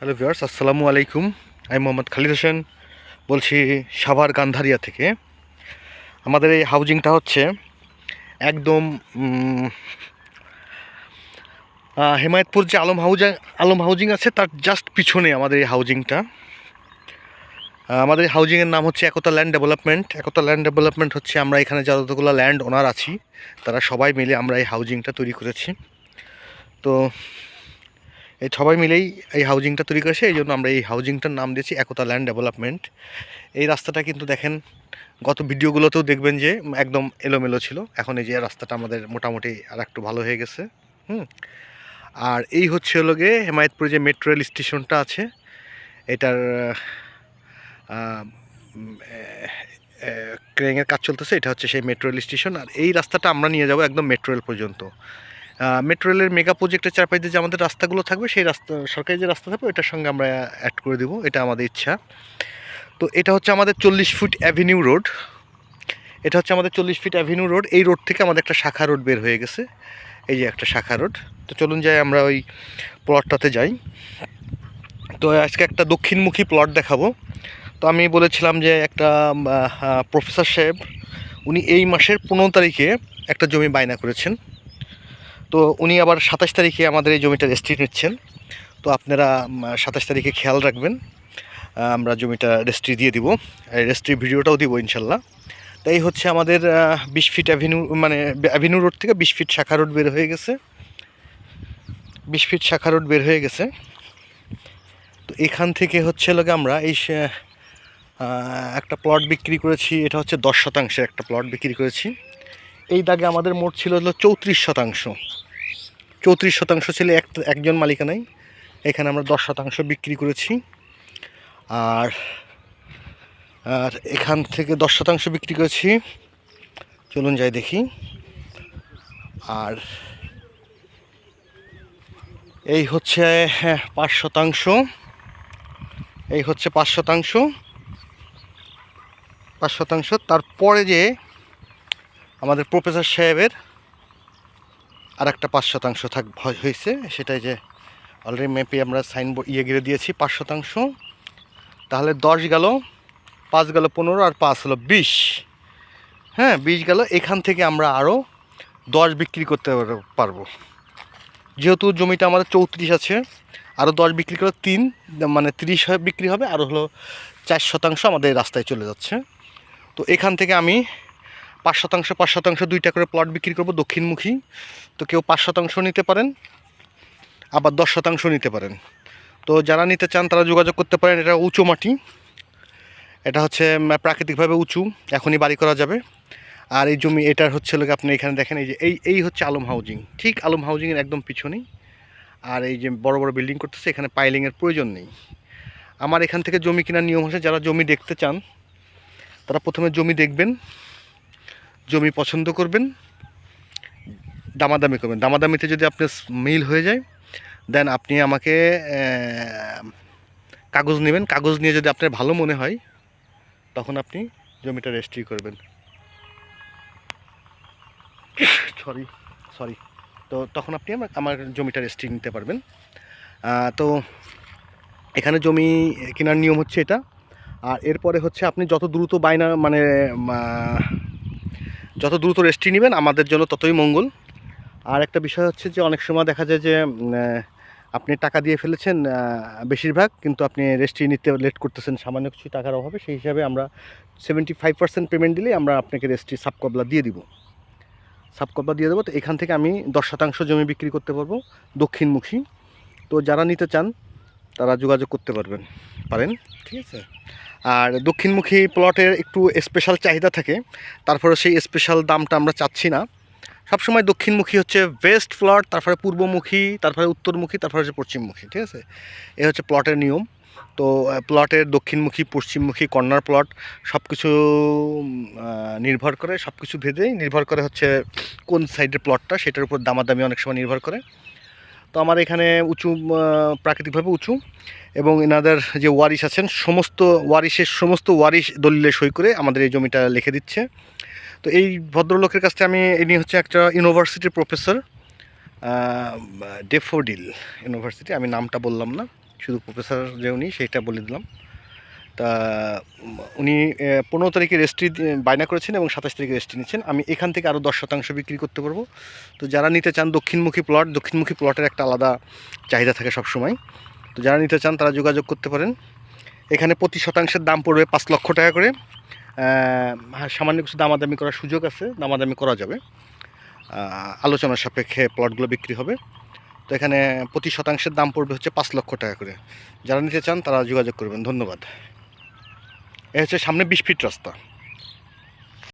Hello viewers, আসসালামু আলাইকুম। আমি মোহাম্মদ খালিদ হোসেন, বলছি সাভার গান্ধারিয়া থেকে। আমাদের এই হাউজিংটা হচ্ছে একদম হেমায়তপুর যে আলম হাউজিং আলম হাউজিং আছে, তার জাস্ট পিছনে আমাদের এই হাউজিংটা। আমাদের হাউজিংয়ের নাম হচ্ছে Ekta land development. Ekta land development হচ্ছে আমরা এখানে যতগুলো ল্যান্ড ওনার আছি, তারা সবাই মিলে আমরা এই হাউজিংটা তৈরি করেছি। তো এই সবাই মিলেই এই হাউজিংটা তৈরি করেছে, এই জন্য আমরা এই হাউজিংটার নাম দিয়েছি একতা ল্যান্ড ডেভেলপমেন্ট এই রাস্তাটা কিন্তু দেখেন, গত ভিডিওগুলোতেও দেখবেন যে একদম এলোমেলো ছিল। এখন এই যে রাস্তাটা আমাদের মোটামুটি আর একটু ভালো হয়ে গেছে, হুম। আর এই হচ্ছে হলো গিয়ে হেমায়তপুরে যে মেট্রো রেল স্টেশনটা আছে, এটার ক্রেনের কাজ চলতেছে, এটা হচ্ছে সেই মেট্রো রেল স্টেশন আর এই রাস্তাটা আমরা নিয়ে যাব একদম মেট্রো রেল পর্যন্ত। মেট্রো রেলের মেগা প্রজেক্টের চারপাশে যে আমাদের রাস্তাগুলো থাকবে, সেই রাস্তা, সরকারি যে রাস্তা থাকবে এটার সঙ্গে আমরা অ্যাড করে দেবো। এটা আমাদের ইচ্ছা। তো এটা হচ্ছে আমাদের চল্লিশ ফুট অ্যাভিনিউ রোড এটা হচ্ছে আমাদের চল্লিশ ফিট অ্যাভিনিউ রোড এই রোড থেকে আমাদের একটা শাখা রোড বের হয়ে গেছে। এই যে একটা শাখা রোড তো চলুন যাই, আমরা ওই প্লটটাতে যাই। তো আজকে একটা দক্ষিণমুখী প্লট দেখাবো। তো আমি বলেছিলাম যে একটা প্রফেসর সাহেব, উনি এই মাসের পনেরো তারিখে একটা জমি বায়না করেছেন। তো উনি আবার সাতাশ তারিখে আমাদের এই জমিটা রেস্ট্রি নিচ্ছেন। তো আপনারা সাতাশ তারিখে খেয়াল রাখবেন। আমরা জমিটা রেস্ট্রি দিয়ে দিব। রেস্ট্রি ভিডিওটাও দিব ইনশাল্লাহ। তাই হচ্ছে আমাদের বিশ ফিট অ্যাভিনিউ মানে অ্যাভিনিউ রোড থেকে বিশ ফিট শাখা রোড বের হয়ে গেছে। বিশ ফিট শাখা রোড বের হয়ে গেছে। তো এখান থেকে হচ্ছে লোকে আমরা এই একটা প্লট বিক্রি করেছি। এটা হচ্ছে দশ শতাংশের একটা প্লট বিক্রি করেছি। এই দাগে আমাদের মোট ছিল হলো চৌত্রিশ শতাংশ। চৌত্রিশ শতাংশ ছিল এক একজন মালিকানাই এখানে আমরা দশ শতাংশ বিক্রি করেছি। আর আর এখান থেকে দশ শতাংশ বিক্রি করেছি। চলুন যাই দেখি। আর এই হচ্ছে হ্যাঁ, পাঁচ শতাংশ। এই হচ্ছে পাঁচ শতাংশ। পাঁচ শতাংশ। তারপরে যে আমাদের প্রফেসর সাহেবের আর একটা পাঁচ শতাংশ থাক হয়েছে। সেটাই যে অলরেডি ম্যাপে আমরা সাইন ইয়ে গিরে দিয়েছি পাঁচ শতাংশ। তাহলে দশ গেল, পাঁচ গেল পনেরো আর পাঁচ হলো বিশ। হ্যাঁ বিশ গেল, এখান থেকে আমরা আরও দশ বিক্রি করতে পার- পারব। যেহেতু জমিটা আমাদের চৌত্রিশ আছে আরও দশ বিক্রি করে তিন মানে তিরিশ বিক্রি হবে, আর হলো চার শতাংশ আমাদের রাস্তায় চলে যাচ্ছে। তো এখান থেকে আমি পাঁচ শতাংশ পাঁচ শতাংশ দুইটা করে প্লট বিক্রি করব দক্ষিণমুখী। তো কেউ পাঁচ শতাংশ নিতে পারেন, আবার দশ শতাংশ নিতে পারেন। তো যারা নিতে চান, তারা যোগাযোগ করতে পারেন, এটা উঁচু মাটি। এটা হচ্ছে প্রাকৃতিকভাবে উঁচু, এখনই বাড়ি করা যাবে। আর এই জমি, এটার হচ্ছে লোক আপনি এখানে দেখেন, এই যে, এই এই হচ্ছে আলম হাউজিং ঠিক আলম হাউজিংয়ের একদম পিছনেই। আর এই যে বড় বড় বিল্ডিং করতেছে, এখানে পাইলিংয়ের প্রয়োজন নেই। আমার এখান থেকে জমি কেনার নিয়ম হচ্ছে, যারা জমি দেখতে চান, তারা প্রথমে জমি দেখবেন। জমি পছন্দ করবেন, দামাদামি করবেন। দামাদামিতে যদি আপনার মিল হয়ে যায়, দেন আপনি আমাকে কাগজ নেবেন। কাগজ নিয়ে যদি আপনার ভালো মনে হয়, তখন আপনি জমিটা রেজিস্ট্রি করবেন। Sorry sorry. তো তখন আপনি আমার আমার জমিটা রেজিস্ট্রি নিতে পারবেন। তো এখানে জমি কেনার নিয়ম হচ্ছে এটা। আর এরপরে হচ্ছে আপনি যত দ্রুত বায়না মানে যত দ্রুত রেস্ট্রি নেবেন, আমাদের জন্য ততই মঙ্গল। আর একটা বিষয় হচ্ছে যে, অনেক সময় দেখা যায় যে আপনি টাকা দিয়ে ফেলেছেন বেশিরভাগ, কিন্তু আপনি রেস্ট্রি নিতে লেট করতেছেন সামান্য কিছু টাকার অভাবে, সেই হিসাবে আমরা সেভেন্টি ফাইভ পার্সেন্ট পেমেন্ট দিলেই আমরা আপনাকে রেস্ট্রি সাবকবলা দিয়ে দিব। সাবকবলা দিয়ে দেবো, তো এখান থেকে আমি দশ শতাংশ জমি বিক্রি করতে পারব, দক্ষিণমুখী। তো যারা নিতে চান, তারা যোগাযোগ করতে পারবেন, পারেন। ঠিক আছে। আর দক্ষিণমুখী প্লটের একটু স্পেশাল চাহিদা থাকে, তারপরে সেই স্পেশাল দামটা আমরা চাচ্ছি না। সবসময় দক্ষিণমুখী হচ্ছে ওয়েস্ট প্লট তারপরে পূর্বমুখী, তারপরে উত্তরমুখী, তারপরে হচ্ছে পশ্চিমমুখী, ঠিক আছে? এ হচ্ছে প্লটের নিয়ম। তো প্লটের দক্ষিণমুখী, পশ্চিমমুখী কর্নার প্লট সব কিছু নির্ভর করে সব কিছু ভেদেই নির্ভর করে হচ্ছে কোন সাইডের প্লটটা সেটার উপর দামাদামি অনেক সময় নির্ভর করে। আমার এখানে উঁচু প্রাকৃতিকভাবে উঁচু এবং এনাদের যে ওয়ারিশ আছেন, সমস্ত ওয়ারিশের সমস্ত ওয়ারিশ দলিলে সই করে আমাদের এই জমিটা লিখে দিচ্ছে। তো এই ভদ্রলোকের কাছ থেকে আমি, ইনি হচ্ছে একটা ইউনিভার্সিটির প্রফেসর ডেফোডিল ইউনিভার্সিটি, আমি নামটা বললাম না, শুধু প্রফেসর যে উনি, সেইটা বলে দিলাম। তা উনি পনেরো তারিখে রেস্ট্রি বায়না করেছেন এবং সাতাশ তারিখে রেস্ট্রি নিচ্ছেন। আমি এখান থেকে আরও দশ শতাংশ বিক্রি করতে পারব। তো যারা নিতে চান দক্ষিণমুখী প্লট দক্ষিণমুখী প্লটের একটা আলাদা চাহিদা থাকে সবসময়। তো যারা নিতে চান তারা যোগাযোগ করতে পারেন। এখানে প্রতি শতাংশের দাম পড়বে পাঁচ লক্ষ টাকা করে। হ্যাঁ, সামান্য কিছু দামাদামি করার সুযোগ আছে দামাদামি করা যাবে। আলোচনার সাপেক্ষে প্লটগুলো বিক্রি হবে। তো এখানে প্রতি শতাংশের দাম পড়বে হচ্ছে পাঁচ লক্ষ টাকা করে। যারা নিতে চান তারা যোগাযোগ করবেন। ধন্যবাদ। এ হচ্ছে সামনে বিশ ফিট রাস্তা।